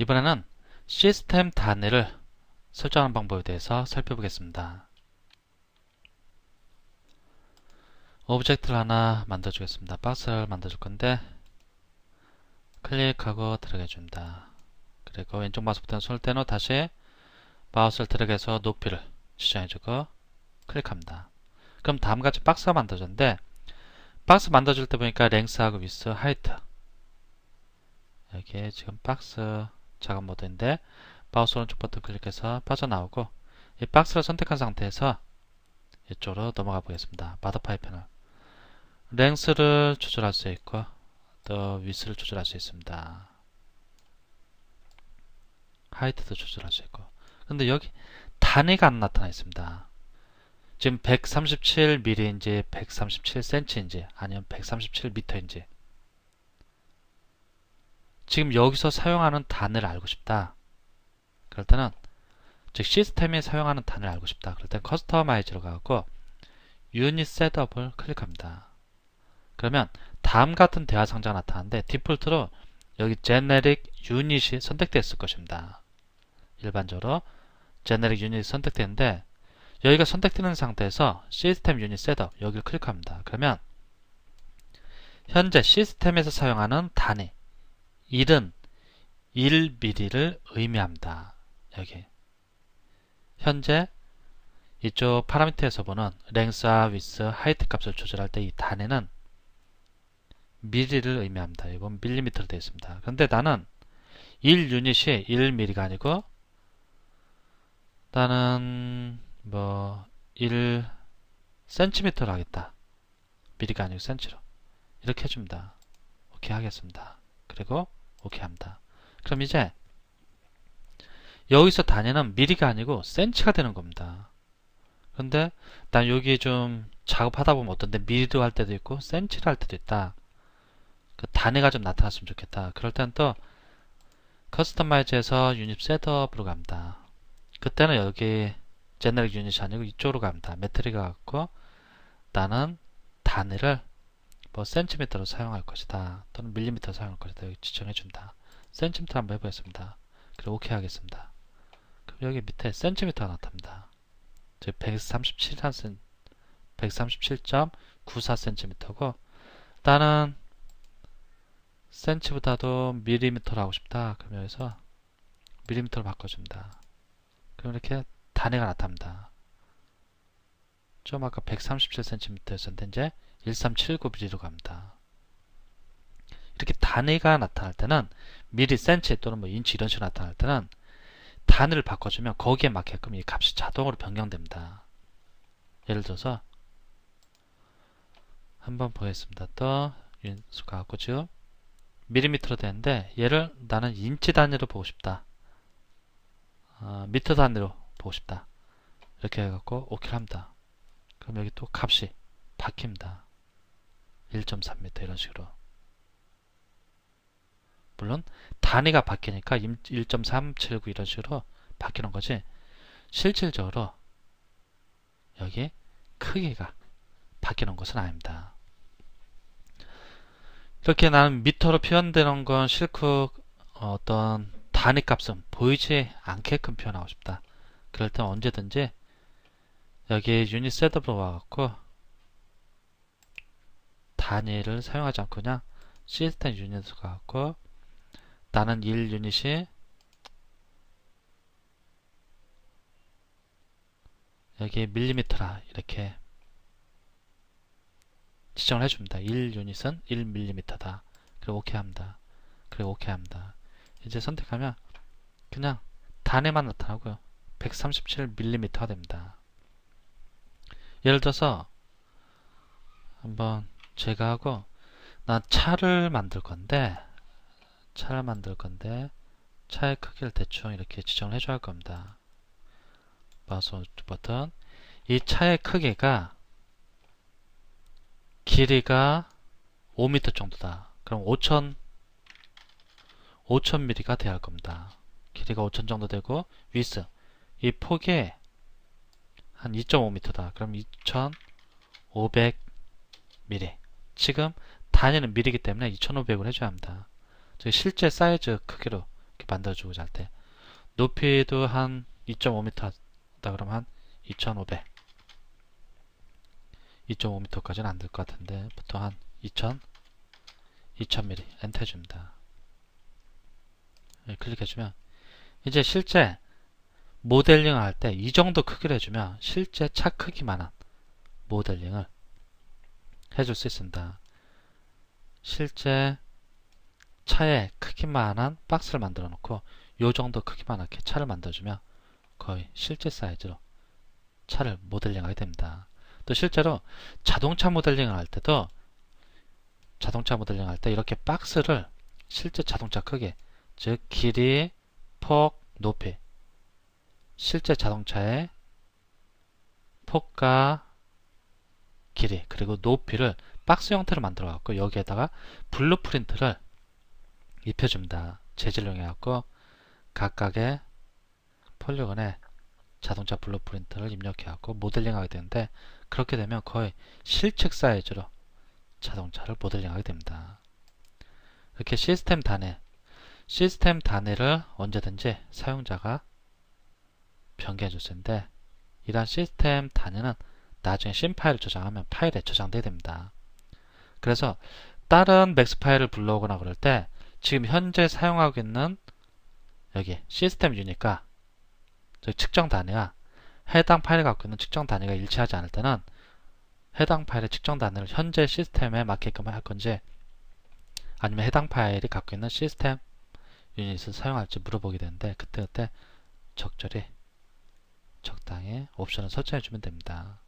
이번에는 시스템 단위를 설정하는 방법에 대해서 살펴보겠습니다. 오브젝트를 하나 만들어 주겠습니다. 박스를 만들어 줄 건데 클릭하고 들어가 줍니다. 그리고 왼쪽 마우스 버튼 손을 떼놓 다시 마우스를 들어가서 높이를 지정해 주고 클릭합니다. 그럼 다음같이 박스가 만들어졌는데 박스 만들어줄 때 보니까 랭스하고 위스, 하이트 여기에 지금 박스 작업 모드인데 마우스 오른쪽 버튼 클릭해서 빠져나오고 이 박스를 선택한 상태에서 이쪽으로 넘어가 보겠습니다. 마더파이 패널 랭스를 조절할 수 있고 또 위스를 조절할 수 있습니다. 하이트도 조절할 수 있고 근데 여기 단위가 안 나타나 있습니다. 지금 137mm인지 137cm인지 아니면 137m인지 지금 여기서 사용하는 단을 알고 싶다. 그럴 때는 즉 시스템이 사용하는 단을 알고 싶다. 그럴 땐 커스터마이즈로 가고 유닛 셋업을 클릭합니다. 그러면 다음 같은 대화 상자가 나타나는데 디폴트로 여기 제네릭 유닛이 선택되어 있을 것입니다. 일반적으로 제네릭 유닛이 선택되는데 여기가 선택되는 상태에서 시스템 유닛 셋업 여기를 클릭합니다. 그러면 현재 시스템에서 사용하는 단위 1은 1mm를 의미합니다. 여기 현재 이쪽 파라미터에서 보는 랭스와 위스, 하이트 값을 조절할 때 이 단위는 미리를 의미합니다. 이건 밀리미터로 되어 있습니다. 그런데 나는 1 유닛이 1mm가 아니고 나는 뭐 1cm로 하겠다. 미리가 아니고 센치로 이렇게 해줍니다. 오케이 하겠습니다. 그리고 오케이 합니다. 그럼 이제 여기서 단위는 미리가 아니고 센치가 되는 겁니다. 그런데 난 여기 좀 작업하다 보면 어떤데 미리로 할 때도 있고 센치로 할 때도 있다. 그 단위가 좀 나타났으면 좋겠다. 그럴 때는 또 커스터마이즈에서 유닛 셋업으로 갑니다. 그때는 여기 제너릭 유닛이 아니고 이쪽으로 갑니다. 메트리가 갖고 나는 단위를 뭐 센티미터로 사용할 것이다. 또는 밀리미터 사용할 것이다. 여기 지정해 준다. 센티미터 한번 해보겠습니다. 그리고 오케이 하겠습니다. 그럼 여기 밑에 센티미터가 나타납니다. 즉 137한 137.94cm고 나는 센치보다도 밀리미터로 하고 싶다. 그럼 여기서 밀리미터로 바꿔줍니다. 그럼 이렇게 단위가 나타납니다. 좀 아까 137cm였었는데 이제 1379mm로 갑니다. 이렇게 단위가 나타날 때는 미리 센치 또는 뭐 인치 이런 식으로 나타날 때는 단위를 바꿔주면 거기에 맞게끔 이 값이 자동으로 변경됩니다. 예를 들어서 한번 보겠습니다. 또 윤수 가 갖고 지금 밀리미터로 되는데 얘를 나는 인치 단위로 보고 싶다. 어, 미터 단위로 보고 싶다. 이렇게 해갖고 오케이 합니다. 그럼 여기 또 값이 바뀝니다. 1.3m 이런 식으로. 물론 단위가 바뀌니까 1.379 이런 식으로 바뀌는 거지 실질적으로 여기 크기가 바뀌는 것은 아닙니다. 이렇게 나는 미터로 표현되는 건 싫고 어떤 단위 값은 보이지 않게끔 표현하고 싶다. 그럴 땐 언제든지 여기 유닛 셋업으로 와갖고 단위를 사용하지 않고 그냥 시스템 유닛으로 가갖고 나는 1 유닛이 여기 밀리미터라 이렇게 지정을 해줍니다. 1 유닛은 1밀리미터다. 그리고 오케이 합니다. 그리고 오케이 합니다. 이제 선택하면 그냥 단에만 나타나고요. 137mm가 됩니다. 예를 들어서 한번 제가 하고 난 차를 만들 건데 차를 만들 건데 차의 크기를 대충 이렇게 지정을 해줘야 할 겁니다. 마우스 버튼 이 차의 크기가 길이가 5m 정도다. 그럼 5000 5000mm가 돼야 할 겁니다. 길이가 5000 정도 되고 위스 이 폭이 한 2.5m다. 그럼 2500mm 지금 단위는 미리기 때문에 2500을 해줘야 합니다. 실제 사이즈 크기로 만들어주고자 할 때 높이도 한 2.5m 하다 그러면 한 2,500 2.5m까지는 안 될 것 같은데 보통 한 2,000 2000mm 엔터 해줍니다. 네, 클릭해주면 이제 실제 모델링을 할 때 이 정도 크기를 해주면 실제 차 크기만한 모델링을 해줄 수 있습니다. 실제 차의 크기만한 박스를 만들어 놓고 요 정도 크기만 하게 차를 만들어주면 거의 실제 사이즈로 차를 모델링하게 됩니다. 또 실제로 자동차 모델링을 할 때도 자동차 모델링 할 때 이렇게 박스를 실제 자동차 크기 즉 길이, 폭, 높이 실제 자동차의 폭과 길이 그리고 높이를 박스 형태로 만들어 갖고 여기에다가 블루프린트를 입혀줍니다. 재질로 해갖고 각각의 폴리곤에 자동차 블루프린트를 입력해갖고 모델링하게 되는데 그렇게 되면 거의 실측 사이즈로 자동차를 모델링하게 됩니다. 이렇게 시스템 단위, 시스템 단위를 언제든지 사용자가 변경해 줄 수 있는데 이러한 시스템 단위는 나중에 심 파일을 저장하면 파일에 저장되게 됩니다. 그래서 다른 맥스 파일을 불러오거나 그럴 때 지금 현재 사용하고 있는 여기 시스템 유닛과 측정 단위가 해당 파일이 갖고 있는 측정 단위가 일치하지 않을 때는 해당 파일의 측정 단위를 현재 시스템에 맞게끔 할 건지 아니면 해당 파일이 갖고 있는 시스템 유닛을 사용할지 물어보게 되는데 그때그때 적절히 적당히 옵션을 설정해 주면 됩니다.